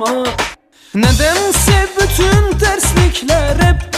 bakma Nedense bütün terslikler hep